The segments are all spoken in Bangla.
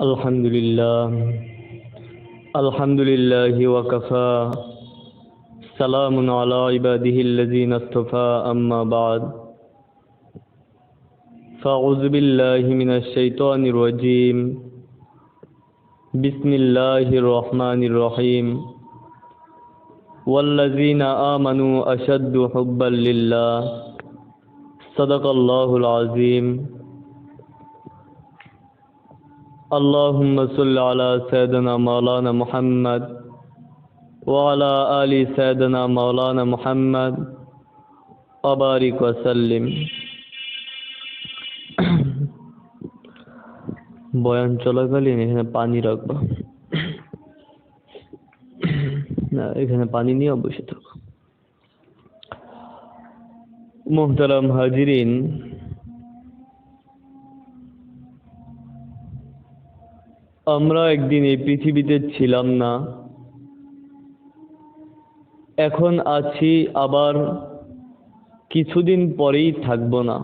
الحمد لله الحمد لله وكفى. سلام على عباده الذين اصطفى أما بعد. فأعوذ بالله من الشيطان الرجيم. بسم الله الرحمن الرحيم. والذين آمنوا أشد حبا لله. صدق الله العظيم. اللهم صل على سيدنا مولانا محمد وعلى آل سيدنا مولانا محمد وبارك وسلم বয়ান চলাকালীন এখানে পানি রাখবা না এখানে পানি নিয়ে বসে থাকো মোহতারাম হাজিরিন আমরা একদিন এই পৃথিবীতে ছিলাম না। এখন আছি, আবার কিছুদিন পরেই থাকব না।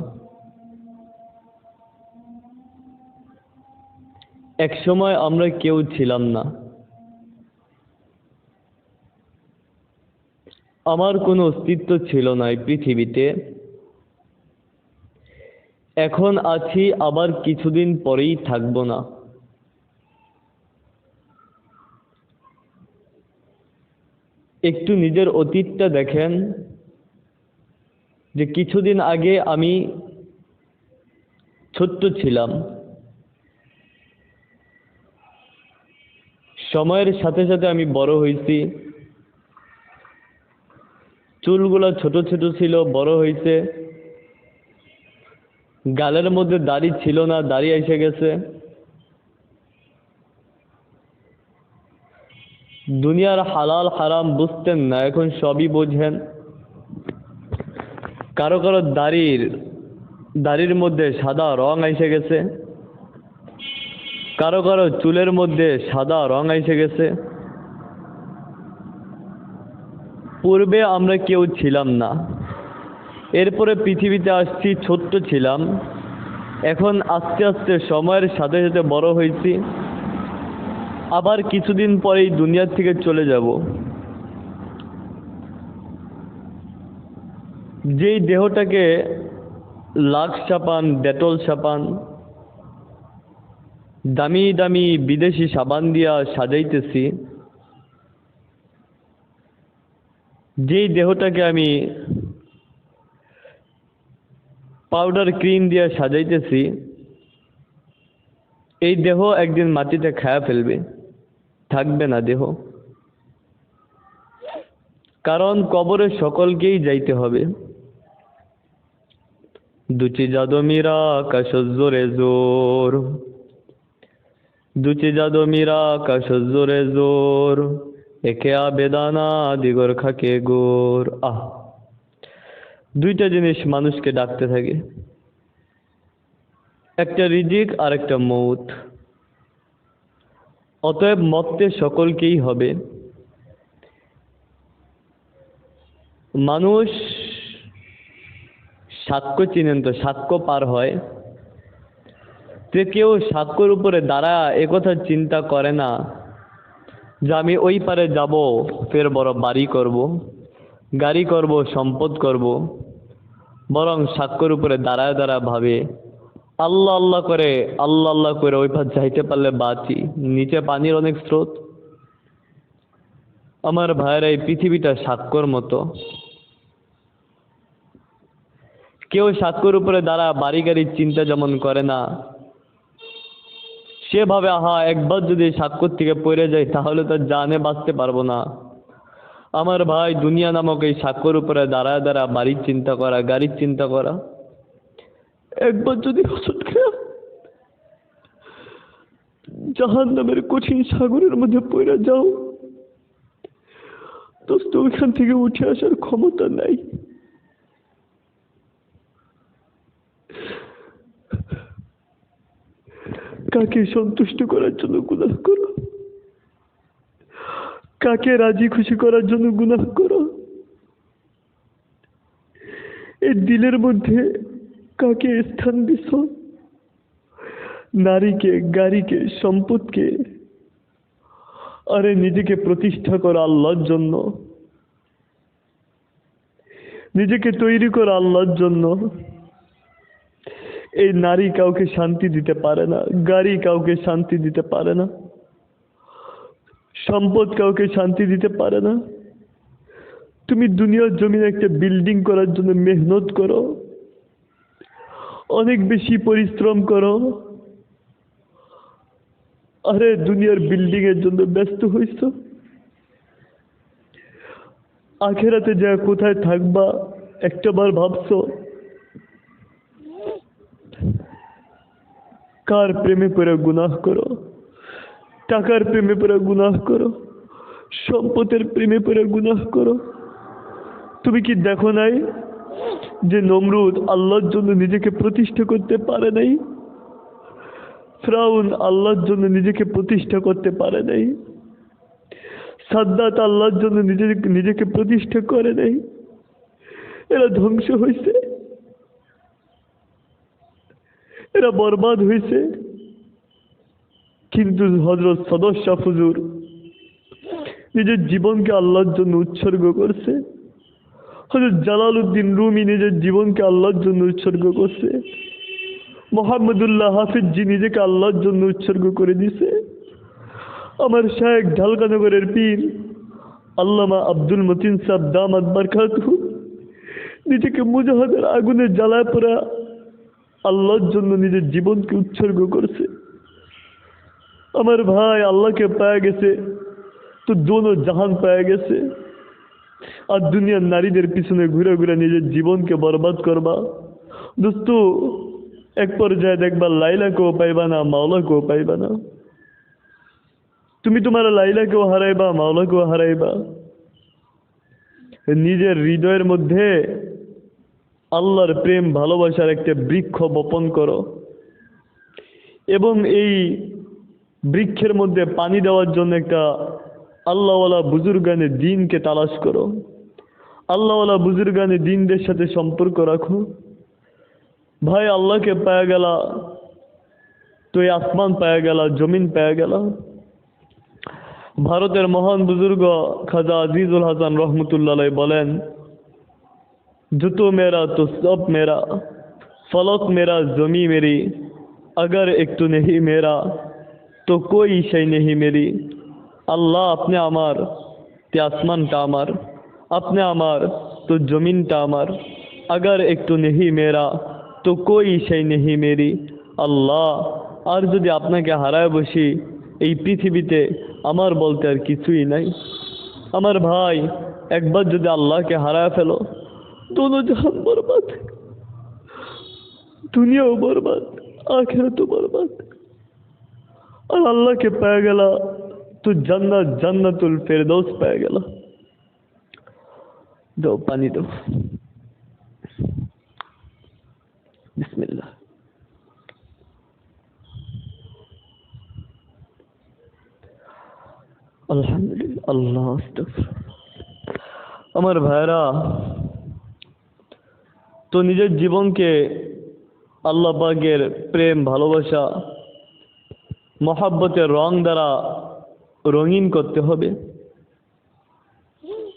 এক সময় আমরা কেউ ছিলাম না। আমার কোনো অস্তিত্ব ছিল না এই পৃথিবীতে। এখন আছি, আবার কিছুদিন পরেই থাকব না। একটু নিজের অতীতটা দেখেন যে কিছুদিন আগে আমি ছোট্ট ছিলাম। সময়ের সাথে সাথে আমি বড় হয়েছি। চুলগুলো ছোট ছোট ছিল, বড় হয়েছে। গালের মধ্যে দাড়ি ছিল না, দাড়ি এসে গেছে। দুনিয়ার হালাল, হারাম বুঝতেন না, এখন সবই বোঝেন। কারও কারও দাড়ির দাড়ির মধ্যে সাদা রং এসে গেছে। কারও কারও চুলের মধ্যে সাদা রং এসে গেছে। পূর্বে আমরা কেউ ছিলাম না। এরপরে পৃথিবীতে আসছি, ছোট্ট ছিলাম। এখন আস্তে আস্তে সময়ের সাথে সাথে বড় হয়েছি। আবার কিছুদিন পরেই দুনিয়ার থেকে চলে যাব। যেই দেহটাকে লাখ সাবান, ডেটল সাবান, দামি দামি বিদেশি সাবান দিয়া সাজাইতেছি, যেই দেহটাকে আমি পাউডার ক্রিম দিয়ে সাজাইতেছি, এই দেহ একদিন মাটিতে খায়া ফেলবে। থাকবে না দেহ। কারণ কবরে সকলকেই যাইতে হবে। দুচি যাদমিরা কাশজোরে জোর দুচি যাদমিরা কাশজোরে জোর। একে আবেদানা দিগর খাকে গোর। আহ! দুইটা জিনিস মানুষকে ডাকতে থাকে। একটা রিজিক আর একটা মৌত। অতএব মরতে সকলকেই হবে। মানুষ সাক্ষ্য চিনেন তো, সাক্ষ্য পার হয়। যে কেউ সাক্ষ্যর উপরে দাঁড়া একথা চিন্তা করে না যে আমি ওই পারে যাব, ফের বড় বাড়ি করব, গাড়ি করব, সম্পদ করব, বরং সাক্ষ্যর উপরে দাঁড়ায় দাঁড়া ভাবে আল্লাহ আল্লাহ করে, আল্লাহ আল্লাহ করে ওই পার যাইতে পারলে বাঁচি। নিচে পানির অনেক স্রোত। আমার ভাইয়ের এই পৃথিবীটা সাক্ষ্যর মতো। কেউ সাক্ষ্যর উপরে দাঁড়া, বাড়ি গাড়ির চিন্তা যেমন করে না। সেভাবে আহা, একবার যদি সাক্ষর থেকে পড়ে যায়, তাহলে তো জানে বাঁচতে পারব না। আমার ভাই দুনিয়া নামক এই সাক্ষর উপরে দাঁড়ায় দাঁড়া বাড়ির চিন্তা করা, গাড়ির চিন্তা করা। একবার যদি হোসট খেয়ে জাহান নামের কঠিন সাগরের মধ্যে পড়ে যাও, দোস্ত, ওইখান থেকে উঠে আসার ক্ষমতা নাই। কাকে সন্তুষ্ট করার জন্য গুনাহ করো? কাকে রাজি খুশি করার জন্য গুনাহ করো? এই দিলের মধ্যে কাকে স্থান দিছ? নারীকে, গাড়িকে, সম্পদকে? আরে নিজেকে প্রতিষ্ঠা করো আল্লাহর জন্য। নিজেকে তৈরি করো আল্লাহর জন্য। এই নারী কাউকে শান্তি দিতে পারে না, গাড়ি কাউকে শান্তি দিতে পারে না, সম্পদ কাউকে শান্তি দিতে পারে না। তুমি দুনিয়ার জমিনে একটা বিল্ডিং করার জন্য মেহনত করো। অনেক বেশি পরিশ্রম করো। আরে, দুনিয়ার বিল্ডিং এর জন্য ব্যস্ত হইছ? আখেরাতে যা কোথায় থাকবা, একটাবার ভাবছ, কার প্রেমে পড়ে গুনাহ করো? টাকার প্রেমে পড়ে গুনাহ করো? সম্পদের প্রেমে পড়ে গুনাহ করো? তুমি কি দেখো নাই? যে নমরুদ আল্লাহর জন্য নিজেকে প্রতিষ্ঠা করতে পারে নাই। ফ্রাউন আল্লাহর জন্য নিজেকে প্রতিষ্ঠা করতে পারে নাই। সাদ্দাত আল্লাহর জন্য নিজেকে নিজেকে প্রতিষ্ঠা করে নাই। এরা ধ্বংস হয়েছে এরা বরবাদ হয়েছে কিন্তু হজরত সদস্য ফুজুর নিজের জীবনকে আল্লাহর জন্য উৎসর্গ করছে। হজরত জালালউদ্দিন রুমি নিজের জীবনকে আল্লাহর জন্য উৎসর্গ করছে। মোহাম্মদুল্লাহ হাফিজজি নিজেকে আল্লাহর জন্য উৎসর্গ করে দিছে। আমার শায়েক ঢালকানগরের পীর আল্লামা আব্দুল মতিন সাহ দামাত বারকাতু নিজেকে মুজাহাদের আগুনে জ্বালায় পড়া আল্লাহর জন্য নিজের জীবনকে উৎসর্গ করছে। আমার ভাই আল্লাহকে পাওয়া গেছে, তো দোনো জাহান পায়া গেছে। আর দুনিয়ার নারীদের পিছনে ঘুরে ঘুরে নিজের জীবনকে বরবাদ করবা। দোস্ত, এক পর্যায়ে দেখবা লাইলাকেও পাইবা না, মাওলাকেও পাইবা না। তুমি তোমার লাইলাকেও হারাইবা, মাওলাকেও হারাইবা। নিজের হৃদয়ের মধ্যে আল্লাহর প্রেম, ভালোবাসার একটা বৃক্ষ বপন করো। এবং এই বৃক্ষের মধ্যে পানি দেওয়ার জন্য একটা আল্লাহওয়ালা বুজুর্গানে দিনকে তালাশ করো আল্লাহওয়ালা বুজুর্গানে দিনদের সাথে সম্পর্ক রাখো ভাই আল্লাহকে পায়া গেলা তো এই আসমান পায়া গেলা জমিন পায়া গেলা ভারতের মহান বুজুর্গ খাজা আজিজুল হাসান রহমতুল্লাহ বলেন জুতো মেরা তো সব মেরা ফলক মেরা জমি মেরি अगर एक तो नहीं मेरा তো কই সেই নেহি মেরি আল্লাহ আপনি আমার, তে আসমানটা আমার, আপনি আমার, তো জমিনটা আমার। আগার একটু নেহি মেরা তো কই সেই নেহি মেরি আল্লাহ, আর যদি আপনাকে হারায় বসি, এই পৃথিবীতে আমার বলতে আর কিছুই নাই। আমার ভাই, একবার যদি আল্লাহকে হারায় ফেলো দোনো জাহান বরবাদ। দুনিয়াও বরবাদ, আখেরাতও বরবাদ। আর আল্লাহকে পেয়ে গেলা তো জান্নাত জান্নাতুল ফেরদৌস পেয়ে গেল দাও পানি দাও বিসমিল্লাহ আলহামদুলিল্লাহ আল্লাহ। আমার ভাইরা তো নিজের জীবনকে আল্লাহ পাকের প্রেম ভালোবাসা মহাব্বতের রং দ্বারা রঙিন করতে হবে।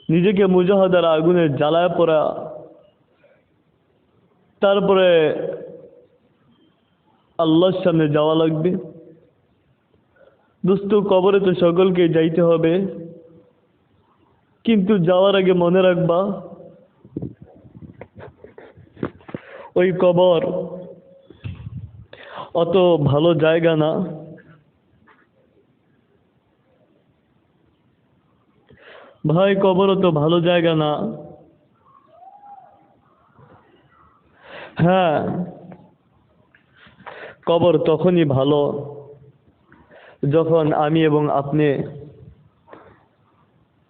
নিজেকে মুজাহাদার আগুনে জ্বালায় পড়া। তারপরে আল্লাহর সামনে যাওয়া লাগবে। দোস্ত, কবরে তো সকলকে যাইতে হবে। কিন্তু যাওয়ার আগে মনে রাখবা, ওই কবর অত ভালো জায়গা না। ভাই কবর তো ভালো জায়গা না। হ্যাঁ কবর তখনই ভালো যখন আমি এবং আপনি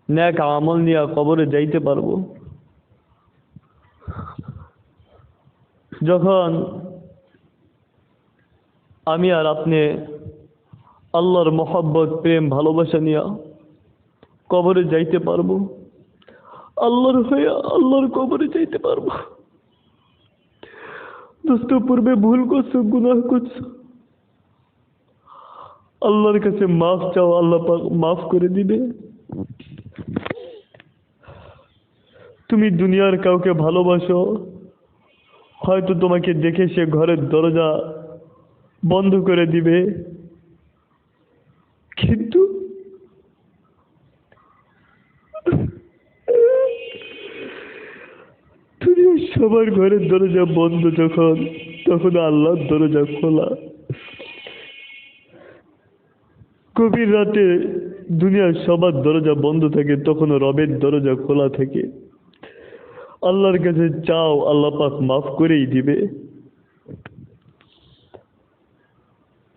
ন্যাক আমল নিয়ে কবরে যাইতে পারব। যখন আমি আর আপনি আল্লাহর মহব্বত, প্রেম, ভালোবাসা নিয়ে কবরে যাইতে পারব। আল্লাহর হয়ে আল্লাহর কবরে যাইতে পারব। দোস্ত, পূর্বে ভুল করছ, গুনাহ করছ। আল্লাহর কাছে মাফ চাও, আল্লাহ মাফ করে দিবে। তুমি দুনিয়ার কাউকে ভালোবাসো, হয়তো তোমাকে দেখে সে ঘরের দরজা বন্ধ করে দিবে। সবার ঘরের দরজা বন্ধ যখন, তখন আল্লাহর দরজা খোলা। গভীর রাতে দুনিয়ার সবার দরজা বন্ধ থাকে তখন রবের দরজা খোলা থাকে। আল্লাহর কাছে চাও, আল্লাহ পাক মাফ করেই দিবে।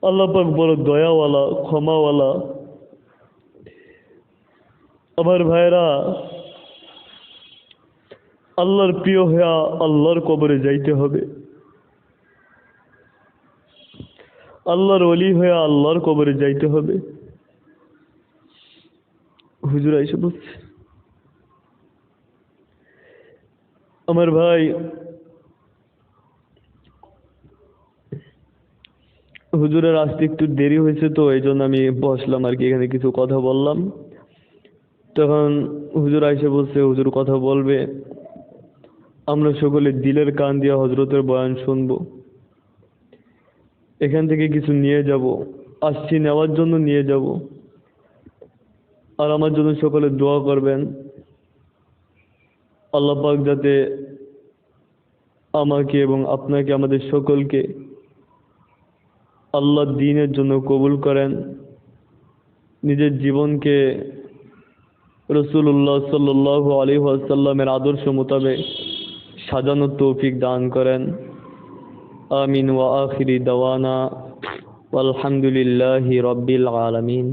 আল্লাহ পাক বড় দয়াওয়ালা, ক্ষমাওয়ালা। আমার ভাইরা আল্লাহর প্রিয় হইয়া আল্লাহর কবরে যাইতে হবে। আল্লাহর অলি হয়ে আল্লাহর কবরে যাইতে হবে। হুজুর এসে বলছে, আমার ভাই, হুজুরের আসতে একটু দেরি হয়েছে তো এই জন্য আমি বসলাম আর কি, এখানে কিছু কথা বললাম। তখন হুজুর আইসে বলছে, হুজুর কথা বলবে। আমরা সকলে দিলের কান দিয়ে হজরতের বয়ান শুনব। এখান থেকে কিছু নিয়ে যাব, আসছি, নেওয়ার জন্য নিয়ে যাব। আর আমার জন্য সকলে দোয়া করবেন। আল্লাহ পাক যাতে আমাকে এবং আপনাকে, আমাদের সকলকে আল্লাহ দিনের জন্য কবুল করেন। নিজের জীবনকে রসুল্লাহ সাল্লাহ আলী আসাল্লামের আদর্শ মোতাবেক সাজানোর তৌফিক দান করেন। আমিন ওয়া আখিরি দাওয়ানা। আলহামদুলিল্লাহি রব্বিল আলামিন।